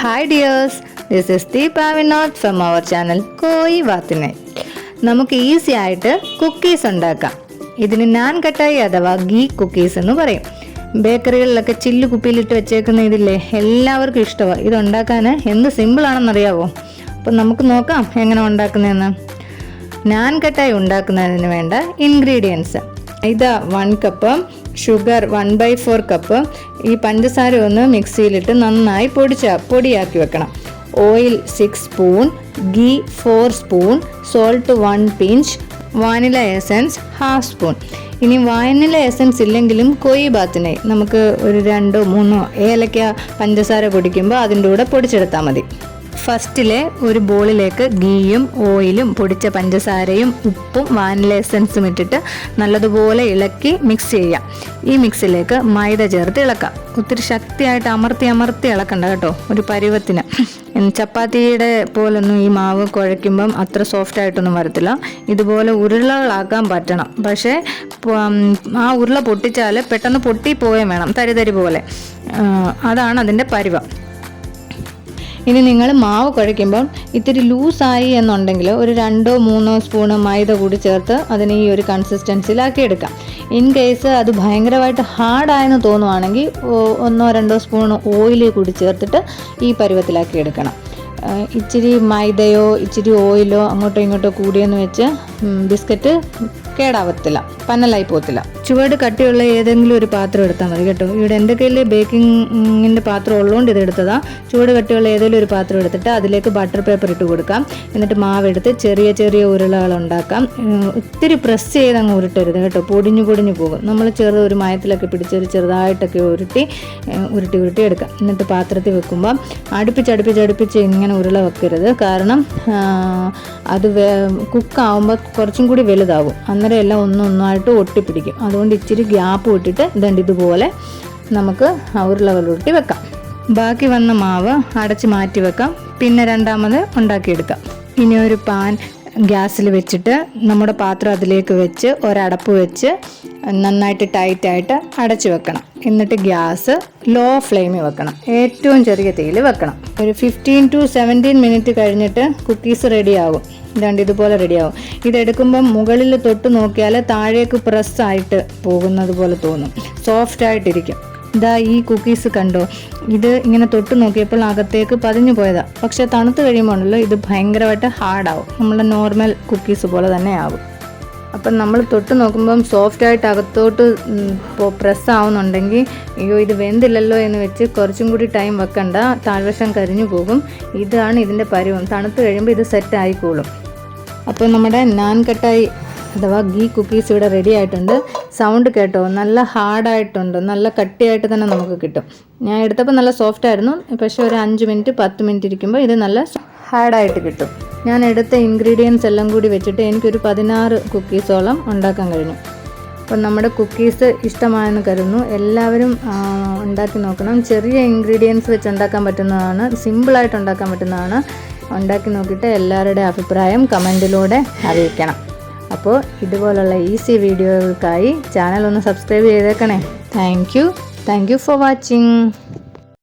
Hi dears this is Deepa Vinod from our channel കോയി വാത്തിനെ നമുക്ക് easy ആയിട്ട് cookies ഉണ്ടാക്കാം. ഇതിന് നാൻ കട്ടായി അഥവാ ഗീ കുക്കീസ് എന്ന് പറയും. ബേക്കറികളിലൊക്കെ ചില്ല് കുപ്പിയിലിട്ട് വെച്ചേക്കുന്ന ഇതില്ലേ എല്ലാവർക്കും ഇഷ്ടമാണ് ഇത് ഉണ്ടാക്കാൻ എന്ത് സിമ്പിളാണെന്നറിയാവോ അപ്പം നമുക്ക് നോക്കാം എങ്ങനെ ഉണ്ടാക്കുന്നതെന്ന്. നാൻ കട്ടായി ഉണ്ടാക്കുന്നതിന് വേണ്ട ഇൻഗ്രീഡിയൻസ് ഇതാ one cup sugar one by four cup ഈ പഞ്ചസാര ഒന്ന് മിക്സിയിലിട്ട് നന്നായി പൊടിച്ച പൊടിയാക്കി വെക്കണം. Oil six spoon ghee four spoon salt one pinch vanilla essence half spoon. ഇനി വാനില എസൻസ് ഇല്ലെങ്കിലും കൊയ് ബാത്തിനെ നമുക്ക് ഒരു രണ്ടോ മൂന്നോ ഏലക്ക പഞ്ചസാര പൊടിക്കുമ്പോൾ അതിന്റെ കൂടെ പൊടിച്ചെടുത്താൽ മതി. ഫസ്റ്റിലെ ഒരു ബോളിലേക്ക് ഗീയും ഓയിലും പൊടിച്ച പഞ്ചസാരയും ഉപ്പും വാനില എസൻസും ഇട്ടിട്ട് നല്ലതുപോലെ ഇളക്കി മിക്സ് ചെയ്യാം. ഈ മിക്സിലേക്ക് മൈദ ചേർത്ത് ഇളക്കാം. ഒത്തിരി ശക്തിയായിട്ട് അമർത്തി അമർത്തി ഇളക്കണ്ട കേട്ടോ ഒരു പരുവത്തിന്. ചപ്പാത്തിയുടെ പോലൊന്നും ഈ മാവ് കുഴയ്ക്കുമ്പം അത്ര സോഫ്റ്റ് ആയിട്ടൊന്നും വരത്തില്ല. ഇതുപോലെ ഉരുളകളാക്കാൻ പറ്റണം. പക്ഷേ ആ ഉരുള പൊട്ടിച്ചാൽ പെട്ടെന്ന് പൊട്ടി പോയേ വേണം തരി തരി പോലെ അതാണ് അതിന്റെ പരുവം. ഇനി നിങ്ങൾ മാവ് കുഴയ്ക്കുമ്പോൾ ഇത്തിരി ലൂസായി എന്നുണ്ടെങ്കിൽ ഒരു രണ്ടോ മൂന്നോ സ്പൂണ് മൈദ കൂടി ചേർത്ത് അതിനെ ഈ ഒരു കൺസിസ്റ്റൻസിയിലാക്കി എടുക്കാം ഇൻ കേസ് അത് ഭയങ്കരമായിട്ട് ഹാർഡായെന്ന് തോന്നുവാണെങ്കിൽ ഒന്നോ രണ്ടോ സ്പൂൺ ഓയിൽ കൂടി ചേർത്തിട്ട് ഈ പരുവത്തിലാക്കി എടുക്കണം ഇച്ചിരി മൈദയോ ഇച്ചിരി ഓയിലോ അങ്ങോട്ടോ ഇങ്ങോട്ടോ കൂടിയെന്ന് വെച്ച് ബിസ്ക്കറ്റ് കേടാവത്തില്ല പന്നലായി പോകത്തില്ല. ചുവട് കട്ടിയുള്ള ഏതെങ്കിലും ഒരു പാത്രം എടുത്താൽ മതി കേട്ടോ. ഇവിടെ എന്റെ കയ്യിൽ ബേക്കിങ്ങിന്റെ പാത്രം ഉള്ളതുകൊണ്ട് ഇത് എടുത്തതാണ് ചുവട് കട്ടിയുള്ള ഏതെങ്കിലും ഒരു പാത്രം എടുത്തിട്ട് അതിലേക്ക് ബട്ടർ പേപ്പർ ഇട്ട് കൊടുക്കാം. എന്നിട്ട് മാവെടുത്ത് ചെറിയ ചെറിയ ഉരുളകൾ ഉണ്ടാക്കാം. ഒത്തിരി പ്രസ് ചെയ്ത് അങ്ങ് ഉരുട്ടരുത് കേട്ടോ. പൊടിഞ്ഞു പൊടിഞ്ഞു പോകും. നമ്മൾ ചെറു ഒരു മയത്തിലൊക്കെ പിടിച്ച് ഒരു ചെറുതായിട്ടൊക്കെ ഉരുട്ടി ഉരുട്ടി ഉരുട്ടി എടുക്കാം. എന്നിട്ട് പാത്രത്തിൽ വെക്കുമ്പോൾ അടുപ്പിച്ച് അടുപ്പിച്ച് അടുപ്പിച്ച് ഇങ്ങനെ ഉരുള വെക്കരുത്. കാരണം അത് അത് കുക്കാവുമ്പോൾ കുറച്ചും കൂടി വലുതാവും. അന്നേരം എല്ലാം ഒന്നൊന്നായിട്ട് ഒട്ടിപ്പിടിക്കും. അതുകൊണ്ട് ഇച്ചിരി ഗ്യാപ്പ് വിട്ടിട്ട് ഇതുണ്ട് ഇതുപോലെ നമുക്ക് ഉരുട്ടി വെക്കാം. ബാക്കി വന്ന മാവ് അടച്ച് മാറ്റി വെക്കാം. പിന്നെ രണ്ടാമത് ഉണ്ടാക്കിയെടുക്കാം. ഇനി ഒരു പാൻ ഗ്യാസിൽ വെച്ചിട്ട് നമ്മുടെ പാത്രം അതിലേക്ക് വെച്ച് ഒരടപ്പ് വെച്ച് നന്നായിട്ട് ടൈറ്റായിട്ട് അടച്ചു വെക്കണം. എന്നിട്ട് ഗ്യാസ് ലോ ഫ്ലെയിമിൽ വെക്കണം. ഏറ്റവും ചെറിയ തീയിൽ വെക്കണം. ഒരു ഫിഫ്റ്റീൻ ടു സെവന്റീൻ മിനിറ്റ് കഴിഞ്ഞിട്ട് കുക്കീസ് റെഡിയാകും ഇതാണ്ട് ഇതുപോലെ റെഡിയാവും. ഇതെടുക്കുമ്പം മുകളിൽ തൊട്ട് നോക്കിയാൽ താഴേക്ക് പ്രസ് ആയിട്ട് പോകുന്നത് പോലെ തോന്നും. സോഫ്റ്റ് ആയിട്ടിരിക്കും. ഇതാ ഈ കുക്കീസ് കണ്ടോ? ഇത് ഇങ്ങനെ തൊട്ട് നോക്കിയപ്പോൾ അകത്തേക്ക് പതിഞ്ഞു പോയതാ. പക്ഷെ തണുത്ത് കഴിയുമ്പോൾ ഉണ്ടല്ലോ ഇത് ഭയങ്കരമായിട്ട് ഹാർഡാവും നമ്മുടെ നോർമൽ കുക്കീസ് പോലെ തന്നെ ആവും. അപ്പം നമ്മൾ തൊട്ട് നോക്കുമ്പം സോഫ്റ്റ് ആയിട്ട് അകത്തോട്ട് പ്രസ് ആവുന്നുണ്ടെങ്കിൽ അയ്യോ ഇത് വെന്തില്ലല്ലോ എന്ന് വെച്ച് കുറച്ചും കൂടി ടൈം വെക്കണ്ട. താഴ്വശം കരിഞ്ഞു പോകും. ഇതാണ് ഇതിന്റെ പരുവം. തണുത്ത് കഴിയുമ്പോൾ ഇത് സെറ്റ് ആയിക്കോളും. അപ്പോൾ നമ്മുടെ നാൻ കട്ടായി അഥവാ ഗീ കുക്കീസ് ഇവിടെ റെഡി ആയിട്ടുണ്ട്. സൗണ്ട് കേട്ടോ നല്ല ഹാർഡായിട്ടുണ്ട് നല്ല കട്ടിയായിട്ട് തന്നെ നമുക്ക് കിട്ടും. ഞാൻ എടുത്തപ്പോൾ നല്ല സോഫ്റ്റ് ആയിരുന്നു. പക്ഷേ ഒരു അഞ്ച് മിനിറ്റ് പത്ത് മിനിറ്റ് ഇരിക്കുമ്പോൾ ഇത് നല്ല ഹാർഡായിട്ട് കിട്ടും. ഞാൻ എടുത്ത ഇൻഗ്രീഡിയൻസ് എല്ലാം കൂടി വെച്ചിട്ട് എനിക്കൊരു പതിനാറ് കുക്കീസോളം ഉണ്ടാക്കാൻ കഴിഞ്ഞു. അപ്പം നമ്മുടെ കുക്കീസ് ഇഷ്ടമായെന്ന് കരുതുന്നു. എല്ലാവരും ഉണ്ടാക്കി നോക്കണം. ചെറിയ ഇൻഗ്രീഡിയൻസ് വെച്ച് ഉണ്ടാക്കാൻ പറ്റുന്നതാണ്. സിമ്പിളായിട്ട് ഉണ്ടാക്കാൻ പറ്റുന്നതാണ്. ഉണ്ടാക്കി നോക്കിയിട്ട് എല്ലാവരുടെ അഭിപ്രായം കമന്റിലൂടെ അറിയിക്കണം. അപ്പോൾ ഇതുപോലുള്ള ഈസി വീഡിയോകൾക്കായി ചാനൽ ഒന്ന് സബ്സ്ക്രൈബ് ചെയ്തേക്കണേ. Thank you. Thank you for watching.